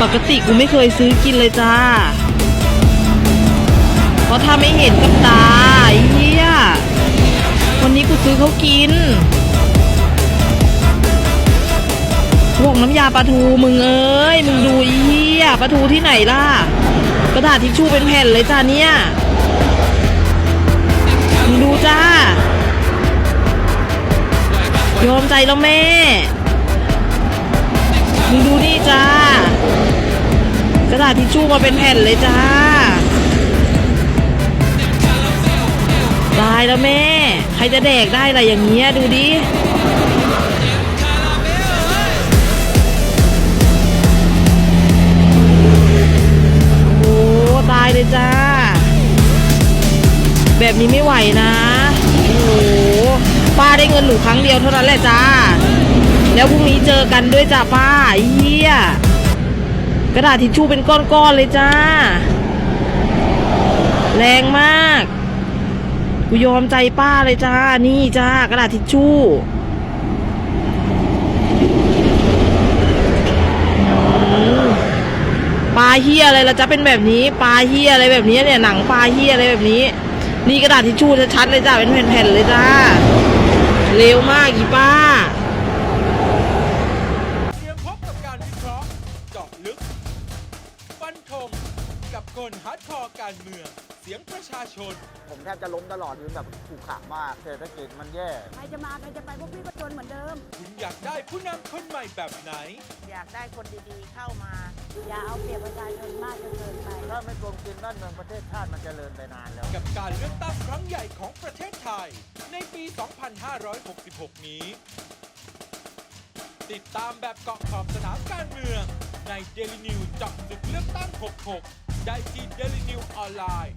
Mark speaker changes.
Speaker 1: ปกติกูไม่เคยซื้อกินเลยจ้า เพราะถ้าไม่เห็นกับตาเหี้ยวันนี้กูซื้อเขากินพวกน้ำยาปลาทูมึงเอ้ย มึงดูเหี้ยปลาทูที่ไหนล่ะ กระดาษทิชชู่เป็นแผ่นเลยจ้าเนี่ยมึงดูจ้ายอมใจแล้วแม่ ระดาษทิชชู่มาเป็นแผ่นเลยจ้าตายแล้วแม่ ใครจะแดกได้ล่ะอย่างเงี้ยดูดิโอ้ตายเลยจ้า แบบนี้ไม่ไหวนะโอ้โหป้าได้เงินหนูครั้งเดียวเท่านั้นแหละจ้า แล้วพรุ่งนี้เจอกันด้วยจ้าป้าเหี้ย กระดาษทิชชู่เป็นก้อนๆเลยจ้า แรงมากกูยอมใจป้าเลยจ้า นี่จ้ากระดาษทิชชู่ ปลาเฮียอะไรละจะเป็นแบบนี้ ปลาเฮียอะไรแบบนี้เนี่ยหนังปลาเฮียอะไรแบบนี้ นี่กระดาษทิชชู่ชัดๆเลยจ้าเป็นแผ่นๆเลยจ้า เร็วมากอีป้า
Speaker 2: ธงกับคนฮาร์ดคอร์การเมือง เสียงประชาชน
Speaker 3: ผมแทบจะล้มตลอดคือแบบถูกขังมากเศรษฐกิจมันแย่
Speaker 4: ใครจะมาใครจะไปพวกพี่ก็จนเหมือนเดิม
Speaker 2: คุณอยากได้ผู้นำคนใหม่แบบไหน
Speaker 4: อยากได้คนดีๆเข้ามา อย่าเอาเปรียบประชาชนมากจนเกินไป
Speaker 3: ถ้าไม่กลมกินบ้านเมืองประเทศชาติมันจเจริญไปนานแล้ว
Speaker 2: กับการเลือกตั้งครั้งใหญ่ของประเทศไทย ในปี 2566 นี้ ติดตามแบบเกาะขอบสนามการเมือง ใน Daily News เจับศึกเลือกตั้ง 66 ได้ที่ Daily News ออนไลน์